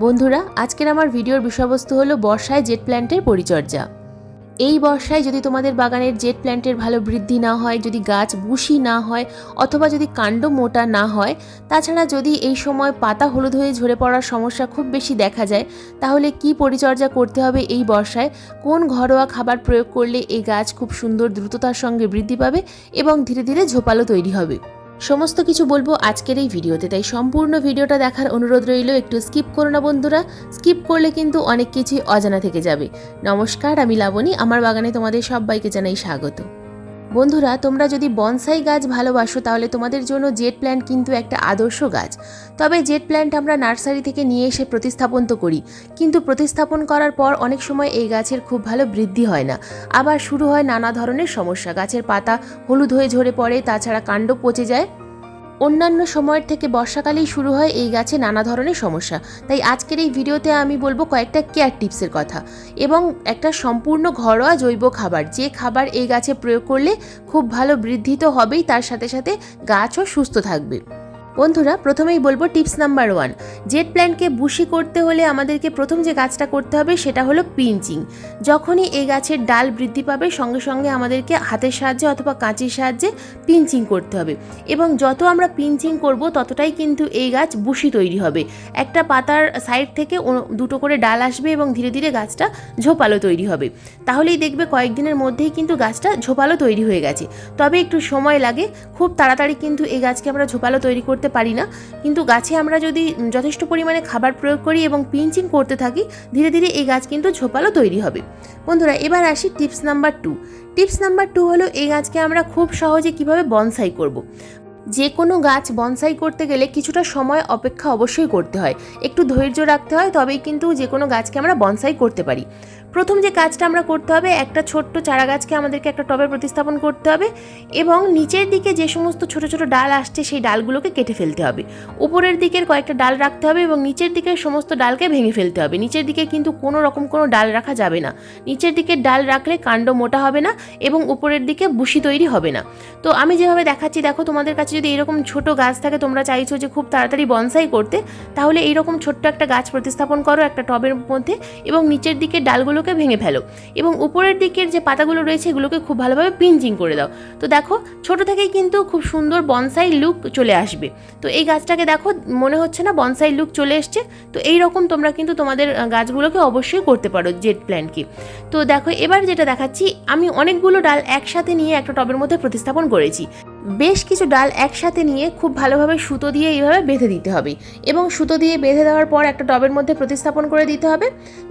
বন্ধুরা, আজকের আমার ভিডিওর বিষয়বস্তু হলো বর্ষায় জেট প্ল্যান্টের পরিচর্যা। এই বর্ষায় যদি তোমাদের বাগানের জেট প্ল্যান্টের ভালো বৃদ্ধি না হয়, যদি গাছ বুশি না হয়, অথবা যদি কাণ্ড মোটা না হয়, তাছাড়া যদি এই সময় পাতা হলুদ হয়ে ঝরে পড়ার সমস্যা খুব বেশি দেখা যায়, তাহলে কি পরিচর্যা করতে হবে এই বর্ষায়? কোন ঘরোয়া খাবার প্রয়োগ করলে এই গাছ খুব সুন্দর দ্রুততার সঙ্গে বৃদ্ধি পাবে এবং ধীরে ধীরে ঝোপালো তৈরি হবে? সমস্ত কিছু বলব আজকের এই ভিডিওতে, তাই সম্পূর্ণ ভিডিওটা দেখার অনুরোধ রইল, একটু স্কিপ করো না বন্ধুরা। স্কিপ করলে কিন্তু অনেক কিছুই অজানা থেকে যাবে। নমস্কার, আমি লাবণী, আমার বাগানে তোমাদের সবাইকে জানাই স্বাগত। বন্ধুরা, তোমরা যদি বনসাই গাছ ভালোবাসো, তাহলে তোমাদের জন্য জেট প্ল্যান্ট কিন্তু একটা আদর্শ গাছ। তবে জেট প্ল্যান্ট আমরা নার্সারি থেকে নিয়ে এসে প্রতিস্থাপন তো করি। কিন্তু প্রতিস্থাপন করার পর অনেক সময় এই গাছের খুব ভালো বৃদ্ধি হয় না। আবার শুরু হয় নানা ধরনের সমস্যা। গাছের পাতা হলুদ হয়ে ঝরে পড়ে, তাছাড়া কাণ্ড পচে যায়। অন্যান্য সময়ের থেকে বর্ষাকালেই শুরু হয় এই গাছে নানা ধরনের সমস্যা। তাই আজকের এই ভিডিওতে আমি বলব কয়েকটা কেয়ার টিপসের কথা এবং একটা সম্পূর্ণ ঘরোয়া জৈব খাবার। যে খাবার এই গাছে প্রয়োগ করলে খুব ভালো বৃদ্ধি তো হবেই, তার সাথে সাথে গাছও সুস্থ থাকবে। বন্ধুরা, প্রথমেই বলব টিপস নাম্বার ওয়ান। জেট প্ল্যান্টকে বুশি করতে হলে আমাদেরকে প্রথম যে গাছটা করতে হবে সেটা হলো পিঞ্চিং। যখনই এই গাছের ডাল বৃদ্ধি পাবে, সঙ্গে সঙ্গে আমাদেরকে হাতের সাহায্যে অথবা কাঁচির সাহায্যে পিঞ্চিং করতে হবে। এবং যত আমরা পিঞ্চিং করব, ততটাই কিন্তু এই গাছ বুশি তৈরি হবে। একটা পাতার সাইড থেকে দুটো করে ডাল আসবে এবং ধীরে ধীরে গাছটা ঝোপালো তৈরি হবে। তাহলেই দেখবে কয়েকদিনের মধ্যেই কিন্তু গাছটা ঝোপালো তৈরি হয়ে গেছে। তবে একটু সময় লাগে, খুব তাড়াতাড়ি কিন্তু এই গাছকে আমরা ঝোপালো তৈরি করতে পারি না। কিন্তু গাছে আমরা যদি যথেষ্ট পরিমাণে খাবার প্রয়োগ করি এবং পিঞ্চিং করতে থাকি, ধীরে ধীরে এই গাছ কিন্তু ঝোপালো তৈরি হবে। বন্ধুরা, এবার আসি tips number two. Tips number two হলো, এই গাছকে আমরা খুব সহজে কীভাবে বনসাই করব। যে কোনো গাছ বনসাই করতে গেলে কিছুটা সময় অপেক্ষা অবশ্যই করতে হয়। একটু ধৈর্য রাখতে হয়, তবেই কিন্তু যে কোনো গাছকে আমরা বনসাই করতে পারি। প্রথম যে কাজটা আমরা করতে হবে, একটা ছোট্ট চারা গাছকে আমাদেরকে একটা টবে প্রতিস্থাপন করতে হবে এবং নিচের দিকে যে সমস্ত ছোট ছোট ডাল আসছে, সেই ডালগুলোকে কেটে ফেলতে হবে। উপরের দিকের কয়েকটা ডাল রাখতে হবে এবং নিচের দিকের সমস্ত ডালকে ভেঙে ফেলতে হবে। নিচের দিকে কিন্তু কোনো রকম কোনো ডাল রাখা যাবে না। নিচের দিকের ডাল রাখলে কাণ্ড মোটা হবে না এবং উপরের দিকে বুশি তৈরি হবে না। তো আমি যেভাবে দেখাচ্ছি, দেখো তোমাদের কাছে যদি এরকম ছোট গাছ থাকে, তোমরা চাইছো যে খুব তাড়াতাড়ি বনসাই করতে, তাহলে এইরকম ছোট্ট একটা গাছ প্রতিস্থাপন করো একটা টবের মধ্যে এবং নিচের দিকের ডালগুলোকে ভেঙে ফেলো। এবং উপরের দিকের যে পাতাগুলো রয়েছে, এগুলোকে খুব ভালোভাবে পিঞ্চিং করে দাও। তো দেখো, ছোট থেকেই কিন্তু খুব সুন্দর বনসাই লুক চলে আসবে। তো এই গাছটাকে দেখো, মনে হচ্ছে না বনসাই লুক চলে এসছে। তো এই রকম তোমরা কিন্তু তোমাদের গাছগুলোকে অবশ্যই করতে পারো জেট প্ল্যান্টকে। তো দেখো, এবার যেটা দেখাচ্ছি, আমি অনেকগুলো ডাল একসাথে নিয়ে একটা টবের মধ্যে প্রতিস্থাপন করেছি। বেশ কিছু ডাল একসাথে নিয়ে খুব ভালোভাবে সুতো দিয়ে এইভাবে বেঁধে দিতে হবে এবং সুতো দিয়ে বেঁধে দেওয়ার পর একটা টবের মধ্যে প্রতিস্থাপন করে দিতে হবে।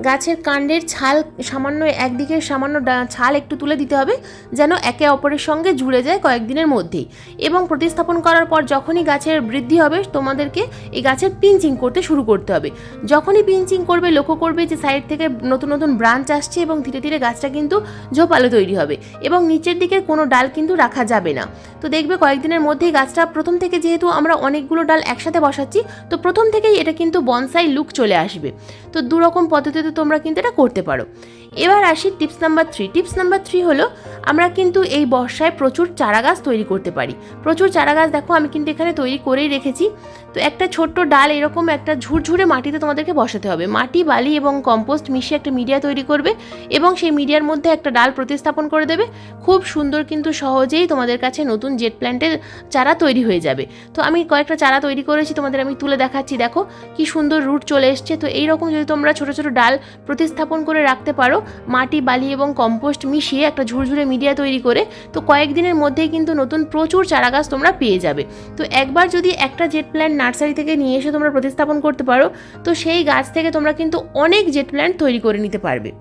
গাছের কাণ্ডের ছাল সামান্য একদিকের সামান্য ছাল একটু তুলে দিতে হবে যেন একে অপরের সঙ্গে জুড়ে যায় কয়েকদিনের মধ্যেই এবং প্রতিস্থাপন করার পর যখনই গাছের বৃদ্ধি হবে তোমাদেরকে এই গাছের পিঞ্চিং করতে শুরু করতে হবে। যখনই পিঞ্চিং করবে লক্ষ্য করবে যে সাইড থেকে নতুন নতুন ব্রাঞ্চ আসছে এবং ধীরে ধীরে গাছটা কিন্তু ঝোপালো তৈরি হবে এবং নিচের দিকের কোনো ডাল কিন্তু রাখা যাবে না। তো দেখবে কয়েকদিনের মধ্যেই গাছটা প্রথম থেকে যেহেতু আমরা অনেকগুলো ডাল একসাথে বসাচ্ছি, তো প্রথম থেকেই এটা কিন্তু বনসাই লুক চলে আসবে। তো দুরকম পদ্ধতিতে তোমরা কিন্তু এটা করতে পারো। এবার আসি tips number three tips number three হলো, আমরা কিন্তু এই বর্ষায় প্রচুর চারা গাছ তৈরি করতে পারি। প্রচুর চারা গাছ দেখো, আমি কিন্তু এখানে তৈরি করেই রেখেছি। তো একটা ছোট্ট ডাল এরকম একটা ঝুরঝুরে মাটিতে তোমাদেরকে বসাতে হবে। মাটি, বালি এবং কম্পোস্ট মিশিয়ে একটা মিডিয়া তৈরি করবে এবং সেই মিডিয়ার মধ্যে একটা ডাল প্রতিস্থাপন করে দেবে। খুব সুন্দর কিন্তু সহজেই তোমাদের কাছে নতুন জেট প্ল্যান্টের চারা তৈরি হয়ে যাবে। তো আমি কয়েকটা চারা তৈরি করেছি, তোমাদের আমি তুলে দেখাচ্ছি। দেখো, কি সুন্দর রুট চলে এসছে। তো এইরকম যদি তোমরা ছোটো ছোটো ডাল প্রতিস্থাপন করে রাখতে পারো মাটি, বালি এবং কম্পোস্ট মিশিয়ে একটা ঝুরঝুরে মিডিয়া তৈরি করে, তো কয়েকদিনের মধ্যেই কিন্তু নতুন প্রচুর চারাগাছ তোমরা পেয়ে যাবে। তো একবার যদি একটা জেট প্ল্যান্ট নার্সারি থেকে নিয়ে এসে তোমরা প্রতিস্থাপন করতে পারো, তো সেই গাছ থেকে তোমরা কিন্তু অনেক জেট প্ল্যান্ট তৈরি করে নিতে পারবে।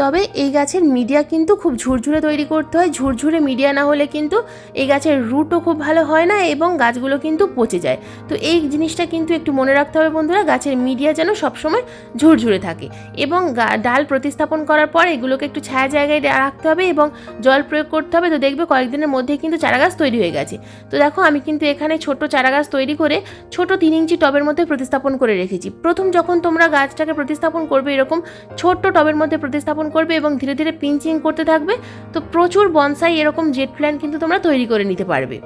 তবে এই গাছের মিডিয়া কিন্তু খুব ঝুরঝুরে তৈরি করতে হয়। ঝুরঝুরে মিডিয়া না হলে কিন্তু এই গাছের রুটও খুব ভালো হয় না এবং গাছগুলো কিন্তু পচে যায়। তো এই জিনিসটা কিন্তু একটু মনে রাখতে হবে বন্ধুরা, গাছের মিডিয়া যেন সবসময় ঝুরঝুরে থাকে এবং ডাল প্রতিস্থাপন করার পর এগুলোকে একটু ছায়া জায়গায় রাখতে হবে এবং জল প্রয়োগ করতে হবে। তো দেখবে কয়েকদিনের মধ্যেই কিন্তু চারা গাছ তৈরি হয়ে গেছে। তো দেখো আমি কিন্তু এখানে ছোট চারা গাছ তৈরি করে ছোট তিন ইঞ্চি টবের মধ্যে প্রতিস্থাপন করে রেখেছি। প্রথম যখন তোমরা গাছটাকে প্রতিস্থাপন করবে এরকম ছোট্ট টবের মধ্যে প্রতিস্থাপন করবে এবং ধীরে ধীরে পিঞ্চিং করতে থাকবে, তো প্রচুর বনসাই এরকম জেট প্ল্যান্ট কিন্তু তোমরা তৈরি করে নিতে পারবে।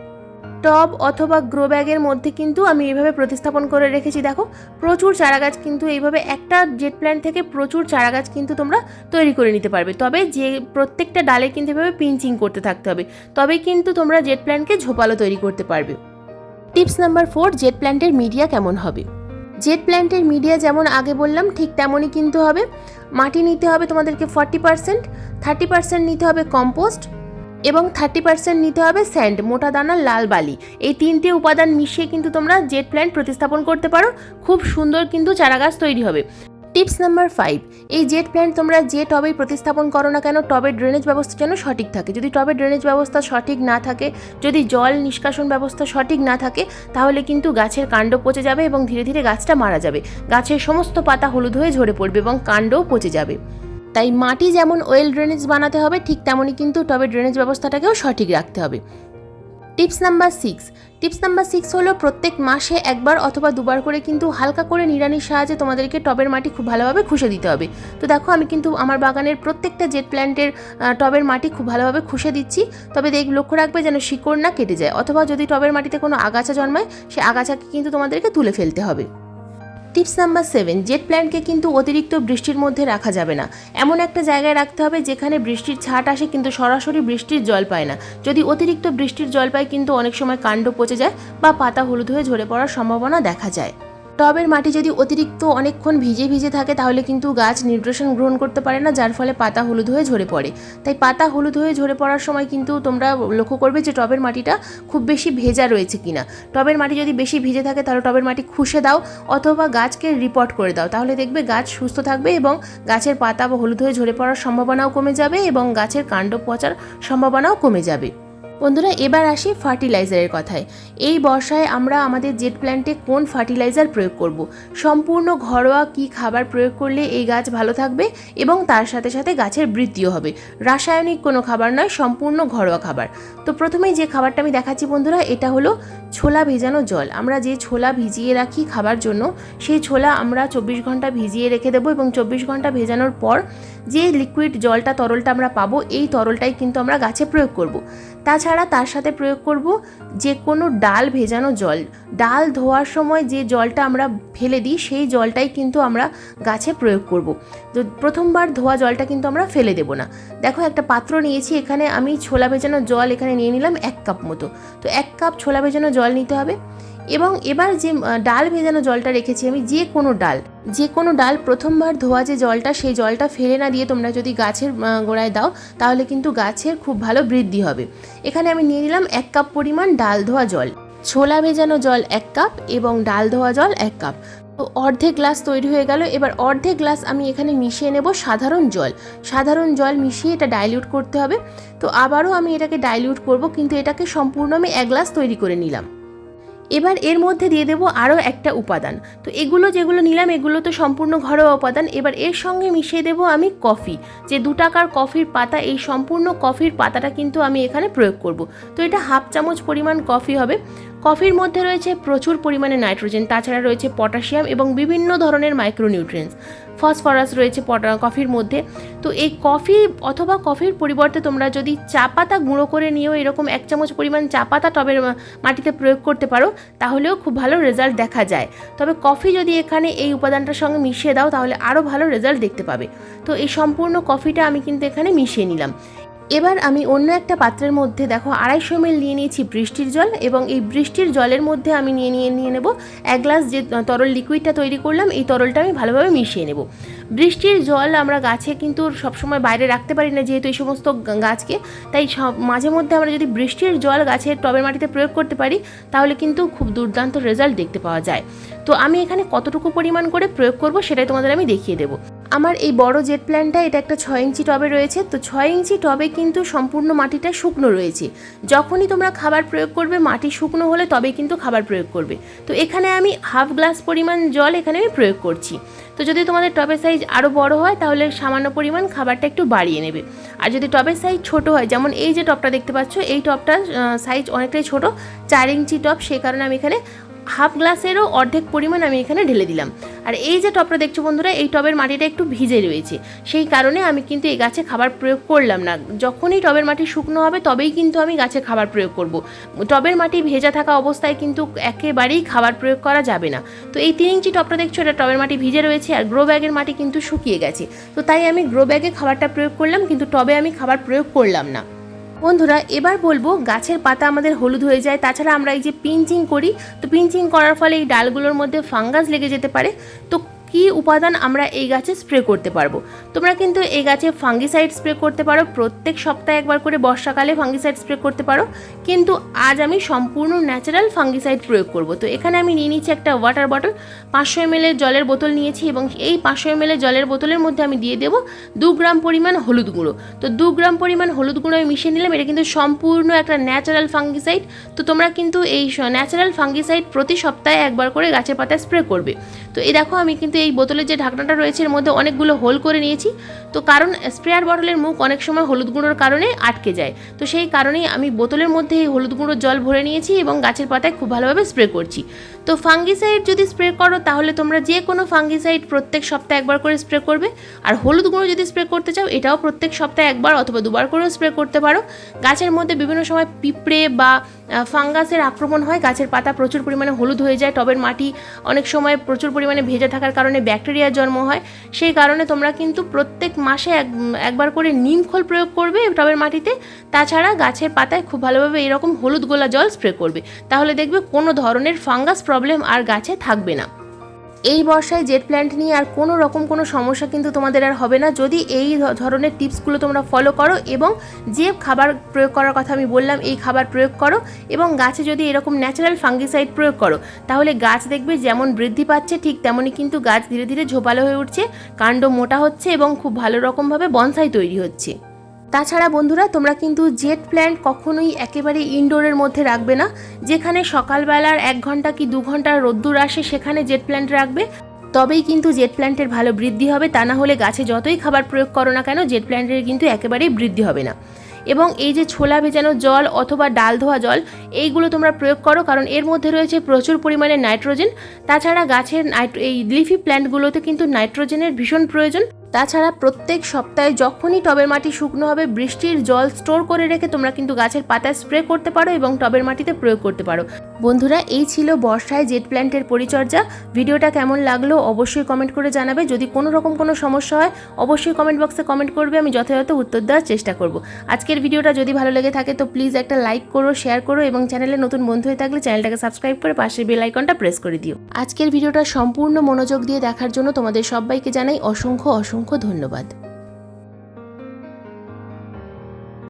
টব অথবা গ্রো ব্যাগের মধ্যে কিন্তু আমি এইভাবে প্রতিস্থাপন করে রেখেছি, দেখো। প্রচুর চারাগাছ কিন্তু এইভাবে একটা জেট প্ল্যান্ট থেকে প্রচুর চারাগাছ কিন্তু তোমরা তৈরি করে নিতে পারবে। তবে যে প্রত্যেকটা ডালে কিন্তু এভাবে পিঞ্চিং করতে থাকতে হবে। তবে কিন্তু তোমরা জেট প্ল্যান্টকে ঝোপালো তৈরি করতে পারবে। টিপস নাম্বার ফোর, জেট প্ল্যান্টের মিডিয়া কেমন হবে? জেট প্ল্যান্টের মিডিয়া যেমন আগে বললাম, ঠিক তেমনই কিন্তু হবে। মাটি নিতে হবে তোমাদেরকে ফর্টি পার্সেন্ট থার্টি পার্সেন্ট নিতে হবে কম্পোস্ট এবং থার্টি পার্সেন্ট নিতে হবে স্যান্ড মোটা দানা, লাল বালি। এই তিনটে উপাদান মিশিয়ে কিন্তু তোমরা জেট প্ল্যান্ট প্রতিস্থাপন করতে পারো। খুব সুন্দর কিন্তু চারাগাছ তৈরি হবে। টিপস নাম্বার ফাইভ এই জেট প্ল্যান্ট তোমরা যে টবেই প্রতিস্থাপন করো না কেন, টবের ড্রেনেজ ব্যবস্থা যেন সঠিক থাকে। যদি টবের ড্রেনেজ ব্যবস্থা সঠিক না থাকে, যদি জল নিষ্কাশন ব্যবস্থা সঠিক না থাকে, তাহলে কিন্তু গাছের কাণ্ড পচে যাবে এবং ধীরে ধীরে গাছটা মারা যাবে। গাছের সমস্ত পাতা হলুদ হয়ে ঝরে পড়বে এবং কাণ্ডও পচে যাবে। তাই মাটি যেমন ওয়েল ড্রেনেজ বানাতে হবে, ঠিক তেমনই কিন্তু টবের ড্রেনেজ ব্যবস্থাটাকেও সঠিক রাখতে হবে। Tips number six tips number six হলো প্রত্যেক মাসে একবার অথবা দুবার করে কিন্তু হালকা করে নিড়ানির সাহায্যে তোমাদেরকে টবের মাটি খুব ভালোভাবে খুশে দিতে হবে। তো দেখো আমি কিন্তু আমার বাগানের প্রত্যেকটা জেট প্ল্যান্টের টবের মাটি খুব ভালোভাবে খুশে দিচ্ছি। তবে দেখ, লক্ষ্য রাখবে যেন শিকড় না কেটে যায়। অথবা যদি টবের মাটিতে কোনো আগাছা জন্মায়, সে আগাছাকে কিন্তু তোমাদেরকে তুলে ফেলতে হবে। টিপস নাম্বার সেভেন, জেট প্ল্যান্টকে কিন্তু অতিরিক্ত বৃষ্টির মধ্যে রাখা যাবে না। এমন একটা জায়গায় রাখতে হবে যেখানে বৃষ্টির ছাট আসে কিন্তু সরাসরি বৃষ্টির জল পায় না। যদি অতিরিক্ত বৃষ্টির জল পায় কিন্তু অনেক সময় কাণ্ড পচে যায় বা পাতা হলুদ হয়ে ঝরে পড়ার সম্ভাবনা দেখা যায়। টবের মাটি যদি অতিরিক্ত অনেকক্ষণ ভিজে ভিজে থাকে, তাহলে কিন্তু গাছ নিউট্রিশন গ্রহণ করতে পারে না, যার ফলে পাতা হলুদ হয়ে ঝরে পড়ে। তাই পাতা হলুদ হয়ে ঝরে পড়ার সময় কিন্তু তোমরা লক্ষ্য করবে যে টবের মাটিটা খুব বেশি ভেজা রয়েছে কিনা। টবের মাটি যদি বেশি ভিজে থাকে, তাহলে টবের মাটি খুশে দাও অথবা গাছকে রিপোর্ট করে দাও। তাহলে দেখবে গাছ সুস্থ থাকবে এবং গাছের পাতা বা হলুদ হয়ে ঝরে পড়ার সম্ভাবনাও কমে যাবে এবং গাছের কাণ্ড পচার সম্ভাবনাও কমে যাবে। বন্ধুরা, এবার আসি ফার্টিলাইজারের কথায়। এই বর্ষায় আমরা আমাদের জেট প্ল্যান্টে কোন ফার্টিলাইজার প্রয়োগ করব? সম্পূর্ণ ঘরোয়া কি খাবার প্রয়োগ করলে এই গাছ ভালো থাকবে এবং তার সাথে সাথে গাছের বৃদ্ধিও হবে? রাসায়নিক কোনো খাবার নয়, সম্পূর্ণ ঘরোয়া খাবার। তো প্রথমেই যে খাবারটা আমি দেখাচ্ছি বন্ধুরা, এটা হলো ছোলা ভেজানো জল আমরা যে ছোলা ভিজিয়ে রাখি খাবার জন্য, সেই ছোলা আমরা চব্বিশ ঘণ্টা ভিজিয়ে রেখে দেবো এবং চব্বিশ ঘণ্টা ভেজানোর পর যে লিকুইড জলটা, তরলটা আমরা পাবো, এই তরলটাই কিন্তু আমরা গাছে প্রয়োগ করব। তাছাড়া তার সাথে প্রয়োগ করব যে কোনো ডাল ভেজানো জল ডাল ধোয়ার সময় যে জলটা আমরা ফেলে দিই, সেই জলটাই কিন্তু আমরা গাছে প্রয়োগ করব। তো প্রথমবার ধোয়া জলটা কিন্তু আমরা ফেলে দেব না দেখো একটা পাত্র নিয়েছি, এখানে আমি ছোলা ভেজানো জল এখানে নিয়ে নিলাম এক কাপ মতো তো এক কাপ ছোলা ভেজানো জল নিতে হবে এবং এবার যে ডাল ভেজানো জলটা রেখেছি আমি, যে কোনো ডাল, যে কোনো ডাল প্রথমবার ধোয়া যে জলটা, সেই জলটা ফেলে না দিয়ে তোমরা যদি গাছের গোড়ায় দাও, তাহলে কিন্তু গাছের খুব ভালো বৃদ্ধি হবে। এখানে আমি নিয়ে নিলাম এক কাপ পরিমাণ ডাল ধোয়া জল। ছোলা ভেজানো জল এক কাপ এবং ডাল ধোয়া জল এক কাপ। তো অর্ধেক গ্লাস তৈরি হয়ে গেল। এবার অর্ধেক গ্লাস আমি এখানে মিশিয়ে নেব সাধারণ জল। সাধারণ জল মিশিয়ে এটা ডাইলিউট করতে হবে। তো আবারও আমি এটাকে ডাইলিউট করব, কিন্তু এটাকে সম্পূর্ণ আমি এক গ্লাস তৈরি করে নিলাম। এবার এর মধ্যে দিয়ে দেবো আরও একটা উপাদান। তো এগুলো যেগুলো নিলাম, এগুলো তো সম্পূর্ণ ঘরোয়া উপাদান। এবার এর সঙ্গে মিশিয়ে দেবো আমি কফি। যে দু টাকার কফির পাতা, এই সম্পূর্ণ কফির পাতাটা কিন্তু আমি এখানে প্রয়োগ করব। তো এটা হাফ চামচ পরিমাণ কফি হবে। কফির মধ্যে রয়েছে প্রচুর পরিমাণে নাইট্রোজেন, তাছাড়া রয়েছে পটাশিয়াম এবং বিভিন্ন ধরনের মাইক্রোনিউট্রিয়েন্টস। ফসফরাস রয়েছে কফির মধ্যে। তো এই কফি অথবা কফির পরিবর্তে তোমরা যদি চা পাতা গুঁড়ো করে নিয়েও এরকম এক চামচ পরিমাণ চা পাতা টবের মাটিতে প্রয়োগ করতে পারো, তাহলেও খুব ভালো রেজাল্ট দেখা যায়। তবে কফি যদি এখানে এই উপাদানটার সঙ্গে মিশিয়ে দাও, তাহলে আরও ভালো রেজাল্ট দেখতে পাবে। তো এই সম্পূর্ণ কফিটা আমি কিন্তু এখানে মিশিয়ে নিলাম। এবার আমি অন্য একটা পাত্রের মধ্যে, দেখো, আড়াইশো এমএল নিয়ে নিয়েছি বৃষ্টির জল এবং এই বৃষ্টির জলের মধ্যে আমি নিয়ে নিয়ে নিয়ে নেব এক গ্লাস যে তরল লিকুইডটা তৈরি করলাম, এই তরলটা আমি ভালোভাবে মিশিয়ে নেব। বৃষ্টির জল আমরা গাছে কিন্তু সবসময় বাইরে রাখতে পারি না, যেহেতু এই সমস্ত গাছকে। তাই সব, মাঝে মধ্যে আমরা যদি বৃষ্টির জল গাছের টবের মাটিতে প্রয়োগ করতে পারি, তাহলে কিন্তু খুব দুর্দান্ত রেজাল্ট দেখতে পাওয়া যায়। তো আমি এখানে কতটুকু পরিমাণ করে প্রয়োগ করব, সেটাই তোমাদের আমি দেখিয়ে দেবো। আমার এই বড় জেট প্ল্যানটা এটা একটা ছয় ইঞ্চি টবে রয়েছে। তো ছয় ইঞ্চি টবে কিন্তু সম্পূর্ণ মাটিটা শুকনো রয়েছে। যখনই তোমরা খাবার প্রয়োগ করবে, মাটি শুকনো হলে তবেই কিন্তু খাবার প্রয়োগ করবে। তো এখানে আমি হাফ গ্লাস পরিমাণ জল এখানে আমি প্রয়োগ করছি। তো যদি তোমাদের টবের সাইজ আরও বড় হয়, তাহলে সামান্য পরিমাণ খাবারটা একটু বাড়িয়ে নেবে। আর যদি টবের সাইজ ছোট হয়, যেমন এই যে টবটা দেখতে পাচ্ছ, এই টবটার সাইজ অনেকটাই ছোট, চার ইঞ্চি টব সেই কারণে আমি এখানে হাফ গ্লাসেরও অর্ধেক পরিমাণ আমি এখানে ঢেলে দিলাম। আর এই যে টবটা দেখছ বন্ধুরা, এই টবের মাটিটা একটু ভিজে রয়েছে। সেই কারণে আমি কিন্তু এই গাছে খাবার প্রয়োগ করলাম না। যখনই টবের মাটি শুকনো হবে, তবেই কিন্তু আমি গাছে খাবার প্রয়োগ করব। টবের মাটি ভেজা থাকা অবস্থায় কিন্তু একেবারেই খাবার প্রয়োগ করা যাবে না। তো এই তিন ইঞ্চি টবটা দেখছ, এটা টবের মাটি ভিজে রয়েছে আর গ্রো ব্যাগের মাটি কিন্তু শুকিয়ে গেছে। তো তাই আমি গ্রো ব্যাগে খাবারটা প্রয়োগ করলাম, কিন্তু টবে আমি খাবার প্রয়োগ করলাম না। বন্ধুরা, এবার বলব গাছের পাতা আমাদের হলুদ হয়ে যায়। তাছাড়া আমরা এই যে পিঞ্চিং করি, তো পিঞ্চিং করার ফলে এই ডালগুলোর মধ্যে ফাঙ্গাস লেগে যেতে পারে। তো কী উপাদান আমরা এই গাছে স্প্রে করতে পারব? তোমরা কিন্তু এই গাছে ফাঙ্গিসাইড স্প্রে করতে পারো। প্রত্যেক সপ্তাহে একবার করে বর্ষাকালে ফাঙ্গিসাইড স্প্রে করতে পারো। কিন্তু আজ আমি সম্পূর্ণ ন্যাচারাল ফাঙ্গিসাইড প্রয়োগ করব। তো এখানে আমি নিয়ে নিচ্ছি একটা ওয়াটার বটল পাঁচশো এম জলের বোতল নিয়েছি এবং এই পাঁচশো এম জলের বোতলের মধ্যে আমি দিয়ে দেবো দু গ্রাম পরিমাণ হলুদ গুঁড়ো। তো দু গ্রাম পরিমাণ হলুদ গুঁড়ো আমি মিশিয়ে নিলাম। এটা কিন্তু সম্পূর্ণ একটা ন্যাচারাল ফাঙ্গিসাইড তো তোমরা কিন্তু এই ন্যাচারাল ফাঙ্গিসাইড প্রতি সপ্তাহে একবার করে গাছের পাতায় স্প্রে করবে। তো এই দেখো আমি কিন্তু এই বোতলের যে ঢাকনাটা রয়েছে এর মধ্যে অনেকগুলো হোল করে নিয়েছি। তো কারণ স্প্রেয়ার বটলের মুখ অনেক সময় হলুদ গুঁড়োর কারণে আটকে যায়। তো সেই কারণেই আমি বোতলের মধ্যে এই হলুদ গুঁড়োর জল ভরে নিয়েছি এবং গাছের পাতায় খুব ভালোভাবে স্প্রে করছি। তো ফাঙ্গিসাইড যদি স্প্রে করো, তাহলে তোমরা যে কোনো ফাঙ্গিসাইড প্রত্যেক সপ্তাহে একবার করে স্প্রে করবে। আর হলুদ গুঁড়ো যদি স্প্রে করতে চাও, এটাও প্রত্যেক সপ্তাহে একবার অথবা দুবার করেও স্প্রে করতে পারো। গাছের মধ্যে বিভিন্ন সময় পিঁপড়ে বা ফাঙ্গাসের আক্রমণ হয়। গাছের পাতা প্রচুর পরিমাণে হলুদ হয়ে যায়। টবের মাটি অনেক সময় প্রচুর পরিমাণে ভেজা থাকার কারণে ব্যাকটেরিয়ার জন্ম হয়। সেই কারণে তোমরা কিন্তু প্রত্যেক মাসে এক, একবার করে নিম খোল প্রয়োগ করবে টবের মাটিতে। তাছাড়া গাছের পাতায় খুব ভালোভাবে এরকম হলুদ গোলা জল স্প্রে করবে। তাহলে দেখবে কোনো ধরনের ফাঙ্গাস প্রবলেম আর গাছে থাকবে না। এই বর্ষায় জেট প্ল্যান্ট নিয়ে আর কোনো রকম কোনো সমস্যা কিন্তু তোমাদের আর হবে না। যদি এই ধরনের টিপসগুলো তোমরা ফলো করো এবং যে খাবার প্রয়োগ করার কথা আমি বললাম, এই খাবার প্রয়োগ করো এবং গাছে যদি এরকম ন্যাচারাল ফাঙ্গিসাইড প্রয়োগ করো, তাহলে গাছ দেখবে যেমন বৃদ্ধি পাচ্ছে, ঠিক তেমনই কিন্তু গাছ ধীরে ধীরে ঝোপালো হয়ে উঠছে, কাণ্ড মোটা হচ্ছে এবং খুব ভালো রকমভাবে বনসাই তৈরি হচ্ছে। তাছাড়া বন্ধুরা, তোমরা কিন্তু জেট প্ল্যান্ট কখনোই একেবারে ইনডোরের মধ্যে রাখবে না। যেখানে সকালবেলার এক ঘণ্টা কি দু ঘণ্টার রোদ্দুর আসে, সেখানে জেট প্ল্যান্ট রাখবে। তবেই কিন্তু জেট প্ল্যান্টের ভালো বৃদ্ধি হবে। তা না হলে গাছে যতই খাবার প্রয়োগ করো না কেন, জেট প্ল্যান্টের কিন্তু একেবারেই বৃদ্ধি হবে না। এবং এই যে ছোলা ভেজানো জল অথবা ডাল ধোয়া জল, এইগুলো তোমরা প্রয়োগ করো, কারণ এর মধ্যে রয়েছে প্রচুর পরিমাণে নাইট্রোজেন। তাছাড়া গাছের এই লিফি প্ল্যান্টগুলোতে কিন্তু নাইট্রোজেনের ভীষণ প্রয়োজন। তাছাড়া প্রত্যেক সপ্তাহে যখনই টবের মাটি শুকনো হবে, বৃষ্টির জল স্টোর করে রেখে তোমরা কিন্তু গাছের পাতায় স্প্রে করতে পারো এবং টবের মাটিতে প্রয়োগ করতে পারো। বন্ধুরা, এই ছিল বর্ষায় জেট প্ল্যান্টের পরিচর্যা। ভিডিওটা কেমন লাগল অবশ্যই কমেন্ট করে জানাবে। যদি কোনো রকম কোনো সমস্যা হয়, অবশ্যই কমেন্ট বক্সে কমেন্ট করবে, আমি যথাযথ উত্তর দেওয়ার চেষ্টা করব। আজকের ভিডিওটা যদি ভালো লেগে থাকে, তো প্লিজ একটা লাইক করো, শেয়ার করো এবং চ্যানেলে নতুন বন্ধু হয়ে থাকলে চ্যানেলটাকে সাবস্ক্রাইব করে পাশের বেল আইকনটা প্রেস করে দিও। আজকের ভিডিওটা সম্পূর্ণ মনোযোগ দিয়ে দেখার জন্য তোমাদের সবাইকে জানাই অসংখ্য অসংখ্য অসংখ্য ধন্যবাদ।